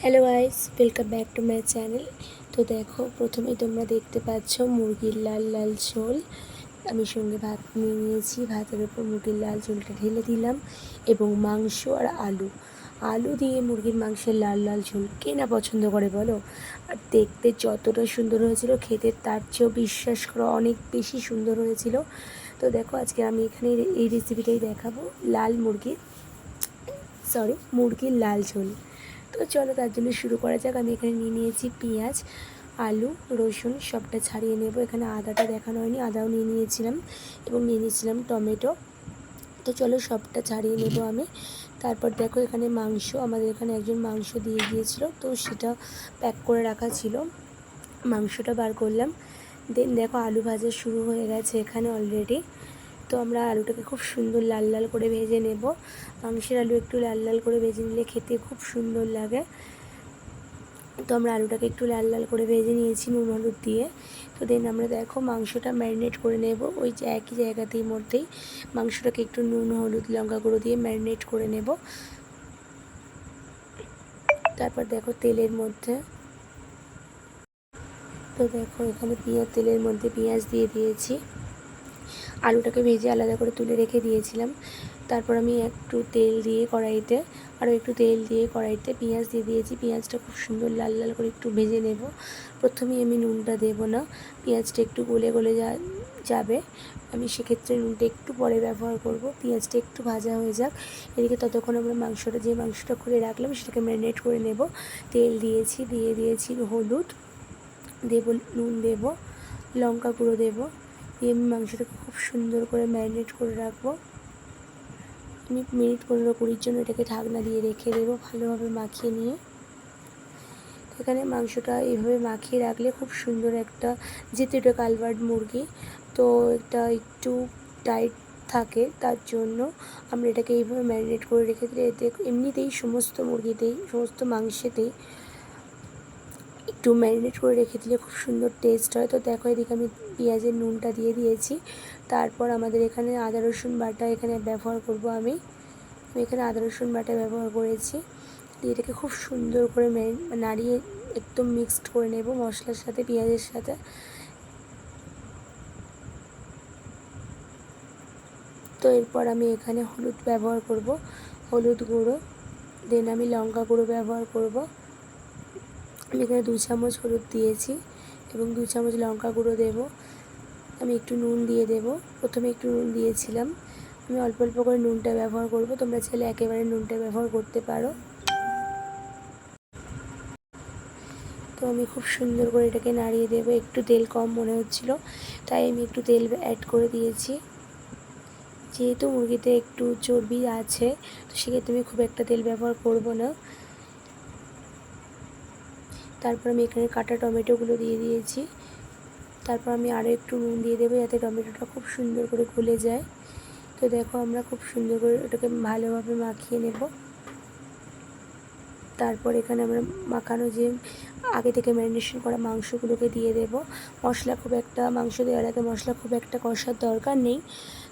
Hello guys welcome back to my channel তো দেখো প্রথমেই তোমরা দেখতে পাচ্ছ মুরগির লাল লাল ঝোল। আমি সঙ্গে ভাত নিয়ে নিয়েছি, ভাতের ওপর মুরগির লাল ঝোলটা ঢেলে দিলাম এবং মাংস আর আলু। আলু দিয়ে মুরগির মাংসের লাল লাল ঝোল কে না পছন্দ করে বলো? আর দেখতে যতটা সুন্দর হয়েছিল, খেতে তার চেয়েও বিশ্বাস করো অনেক বেশি সুন্দর হয়েছিল। তো দেখো, আজকে আমি এখানে এই রেসিপিটাই দেখাবো, লাল মুরগির সরি মুরগির লাল ঝোল। তো চলো তার জন্য শুরু করা যাক। আমি এখানে নিয়ে নিয়েছি পেঁয়াজ, আলু, রসুন, সবটা ছাড়িয়ে নেব। এখানে আদাটা দেখানো হয়নি, আদাও নিয়ে নিয়েছিলাম এবং নিয়ে নিয়েছিলাম টমেটো। তো চলো সবটা ছাড়িয়ে নেব আমি। তারপর দেখো এখানে মাংস, আমাদের এখানে একজন মাংস দিয়ে গিয়েছিল, তো সেটা প্যাক করে রাখা ছিল। মাংসটা বার করলাম। দেন দেখো আলু ভাজা শুরু হয়ে গেছে এখানে অলরেডি তো আমরা আলুটাকে খুব সুন্দর লাল লাল করে ভেজে নেব। মাংসের আলু একটু লাল লাল করে ভেজে নিলে খেতে খুব সুন্দর লাগে। তো আমরা আলুটাকে একটু লাল লাল করে ভেজে নিয়েছি নুন হলুদ দিয়ে। তো দেন আমরা দেখো মাংসটা ম্যারিনেট করে নেব। ওই যে একই জায়গাতেই মধ্যেই মাংসটাকে একটু নুন, হলুদ, লঙ্কা গুঁড়ো দিয়ে ম্যারিনেট করে নেব। তারপর দেখো তেলের মধ্যে। তো দেখো এখানে পেঁয়াজ, তেলের মধ্যে পেঁয়াজ দিয়ে দিয়েছি। আলুটাকে ভেজে আলাদা করে তুলে রেখে দিয়েছিলাম। তারপর আমি একটু তেল দিয়ে কড়াইতে, আরও একটু তেল দিয়ে কড়াইতে পেঁয়াজ দিয়ে দিয়েছি। পেঁয়াজটা খুব সুন্দর লাল লাল করে একটু ভেজে নেব। প্রথমেই আমি নুনটা দেবো না, পেঁয়াজটা একটু গলে গলে যা, যাবে। আমি সেক্ষেত্রে নুনটা একটু পরে ব্যবহার করব। পেঁয়াজটা একটু ভাজা হয়ে যাক। এদিকে ততক্ষণ আমরা মাংসটা, যে মাংসটা করে রাখলাম সেটাকে ম্যারিনেট করে নেব। তেল দিয়েছি, দিয়ে দিয়েছি হলুদ। দেব, নুন দেব, লঙ্কা গুঁড়ো দেবো। দিয়ে আমি মাংসটাকে খুব সুন্দর করে ম্যারিনেট করে রাখব। আমি মিনিট পনেরো কুড়ির জন্য এটাকে ঢাকনা দিয়ে রেখে দেবো ভালোভাবে মাখিয়ে নিয়ে। এখানে মাংসটা এইভাবে মাখিয়ে রাখলে খুব সুন্দর একটা, যেহেতু এটা কালভার্ড মুরগি, তো এটা একটু টাইট থাকে, তার জন্য আমরা এটাকে এইভাবে ম্যারিনেট করে রেখে দিলে এতে এমনিতেই সমস্ত মুরগিতেই, সমস্ত মাংসেতেই একটু ম্যারিনেট করে রেখে দিলে খুব সুন্দর টেস্ট হয়। তো দেখো, এদিকে আমি পেঁয়াজের নুনটা দিয়ে দিয়েছি। তারপর আমাদের এখানে আদা, রসুন বাটা এখানে ব্যবহার করব আমি। আমি এখানে আদা, রসুন বাটা ব্যবহার করেছি। দিয়ে এটাকে খুব সুন্দর করে নাড়িয়ে একদম মিক্সড করে নেব মশলার সাথে, পেঁয়াজের সাথে। তো এরপর আমি এখানে হলুদ ব্যবহার করব, হলুদ গুঁড়ো। দেন আমি লঙ্কা গুঁড়ো ব্যবহার করব। আমি এখানে দু চামচ হলুদ দিয়েছি এবং দু চামচ লঙ্কা গুঁড়ো দেবো। আমি একটু নুন দিয়ে দেব। প্রথমে একটু নুন দিয়েছিলাম। আমি অল্প অল্প করে নুনটা ব্যবহার করব। তোমরা চাইলে একেবারে নুনটা ব্যবহার করতে পারো। তো আমি খুব সুন্দর করে এটাকে নাড়িয়ে দেবো। একটু তেল কম মনে হচ্ছিল, তাই আমি একটু তেল অ্যাড করে দিয়েছি। যেহেতু মুরগিতে একটু চর্বি আছে, তো সেক্ষেত্রে আমি খুব একটা তেল ব্যবহার করব না। তারপর আমি এখানে কাটা টমেটোগুলো দিয়ে দিয়েছি। তারপর আমি আরও একটু নুন দিয়ে দেবো যাতে টমেটোটা খুব সুন্দর করে গলে যায়। তো দেখো আমরা খুব সুন্দর করে ওটাকে ভালোভাবে মাখিয়ে নেব। তারপর এখানে আমরা মাখানো যে আগে থেকে ম্যারিনেশন করা মাংসগুলোকে দিয়ে দেব। মশলা খুব একটা, মাংস দেওয়ার আগে মশলা খুব একটা কষার দরকার নেই।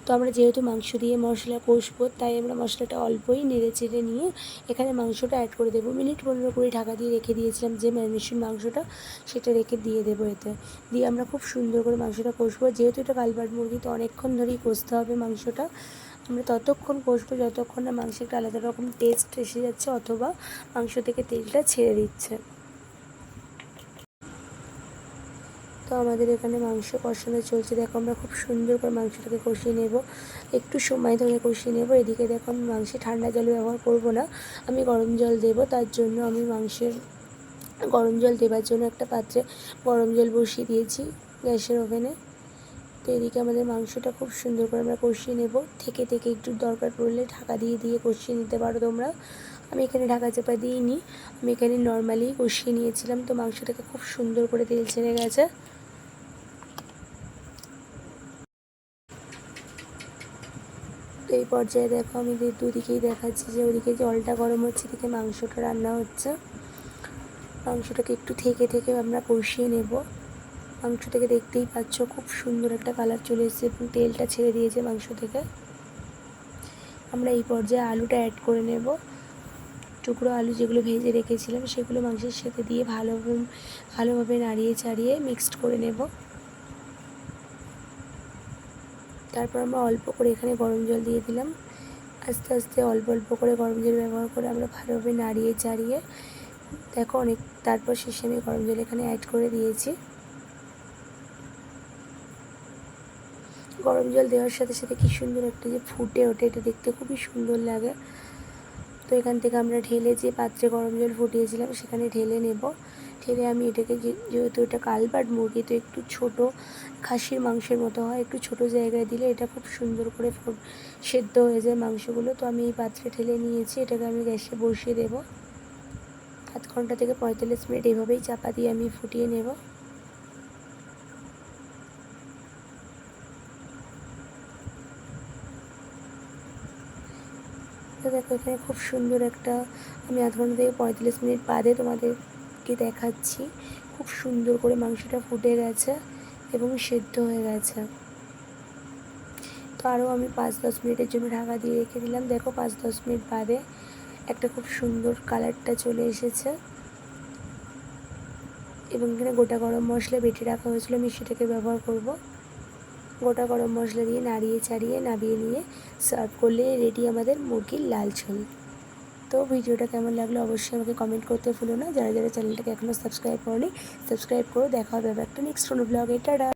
তো আমরা যেহেতু মাংস দিয়ে মশলা কষবো, তাই আমরা মশলাটা অল্পই নেড়ে চেড়ে নিয়ে এখানে মাংসটা অ্যাড করে দেবো। মিনিট পনেরো কুড়ি ঢাকা দিয়ে রেখে দিয়েছিলাম যে ম্যারিনেশন মাংসটা, সেটা রেখে দিয়ে দেবো এতে। দিয়ে আমরা খুব সুন্দর করে মাংসটা কষবো। যেহেতু এটা কালবাট মুরগি, তো অনেকক্ষণ ধরেই কষতে হবে মাংসটা। আমরা ততক্ষণ কষবো যতক্ষণ না মাংসে একটা আলাদা রকম টেস্ট এসে যাচ্ছে, অথবা মাংস থেকে তেলটা ছেড়ে দিচ্ছে তো আমাদের এখানে মাংস কষানো চলছে। দেখো আমরা খুব সুন্দর করে মাংসটাকে কষিয়ে নেব। একটু সময় ধরে কষিয়ে নেব। এদিকে দেখো আমি মাংসে ঠান্ডা জল ব্যবহার করব না। আমি গরম জল দেব। তার জন্য আমি মাংসের গরম জল দেবার জন্য একটা পাত্রে গরম জল বসিয়ে দিয়েছি গ্যাসের ওভেনে। তো এদিকে আমাদের মাংসটা খুব সুন্দর করে আমরা কষিয়ে নেব। থেকে থেকে একটু দরকার পড়লে ঢাকা দিয়ে দিয়ে কষিয়ে নিতে পারো তোমরা। আমি এখানে ঢাকা চাপা দিইনি। আমি এখানে নর্মালি কষিয়ে নিয়েছিলাম। তো মাংসটাকে খুব সুন্দর করে তেল ছেড়ে গেছে তো এই পর্যায়ে দেখো আমি দুদিকেই দেখাচ্ছি যে ওদিকে জলটা গরম হচ্ছে, এদিকে মাংসটা রান্না হচ্ছে। মাংসটাকে একটু থেকে থেকে আমরা কষিয়ে নেব। মাংস থেকে দেখতেই পাচ্ছ খুব সুন্দর একটা কালার চলে এসেছে এবং তেলটা ছেড়ে দিয়েছে মাংস থেকে। আমরা এই পর্যায়ে আলুটা অ্যাড করে নেব। টুকরো আলু যেগুলো ভেজে রেখেছিলাম সেগুলো মাংসের সাথে দিয়ে ভালোভাবে ভালোভাবে নাড়িয়ে চাড়িয়ে মিক্সড করে নেব। তারপর আমরা অল্প করে এখানে গরম জল দিয়ে দিলাম। আস্তে আস্তে অল্প অল্প করে গরম জল ব্যবহার করে আমরা ভালোভাবে নাড়িয়ে চাড়িয়ে, দেখো অনেক, তারপর শেষে আমি গরম জল এখানে অ্যাড করে দিয়েছি। গরম জল দেওয়ার সাথে সাথে কি সুন্দর একটা যে ফুটে ওঠে, এটা দেখতে খুবই সুন্দর লাগে। তো এখান থেকে আমরা ঢেলে যে পাত্রে গরম জল ফুটিয়েছিলাম, সেখানে ঢেলে নেব। ঢেলে আমি এটাকে যেহেতু এটা কালবাট মুরগি, তো একটু ছোট খাসির মাংসের মতো হয়, একটু ছোট জায়গায় দিলে এটা খুব সুন্দর করে সেদ্ধ হয়ে যায় মাংসগুলো। তো আমি এই পাত্রে ঠেলে নিয়েছি, এটাকে আমি গ্যাসে বসিয়ে দেবো। আধ ঘণ্টা থেকে পঁয়তাল্লিশ মিনিট এভাবেই চাপা দিয়ে আমি ফুটিয়ে নেব। দেখো এখানে খুব সুন্দর একটা, আমি আধ ঘণ্টা থেকে পঁয়তাল্লিশ মিনিট বাদে তোমাদেরকে দেখাচ্ছি। খুব সুন্দর করে মাংসটা ফুটে গেছে এবং সেদ্ধ হয়ে গেছে। তো আরও আমি পাঁচ দশ মিনিটের জন্য ঢাকা দিয়ে রেখে দিলাম। দেখো পাঁচ দশ মিনিট বাদে একটা খুব সুন্দর কালারটা চলে এসেছে। এবং এখানে গোটা গরম মশলা বেটে রাখা হয়েছিল। আমি সেটাকে ব্যবহার করব। গোটা গরম মশলা দিয়ে নাড়িয়ে চাড়িয়ে, নাবিয়ে নিয়ে সার্ভ করলে রেডি আমাদের মুরগির লাল ঝোল। তো ভিডিওটা কেমন লাগল অবশ্যই আমাকে কমেন্ট করতে ভুলো না। যারা যারা চ্যানেলটাকে এখনও সাবস্ক্রাইব করনি সাবস্ক্রাইব করো। দেখা হবে একটা নেক্সট কোনো ব্লগে টাটা!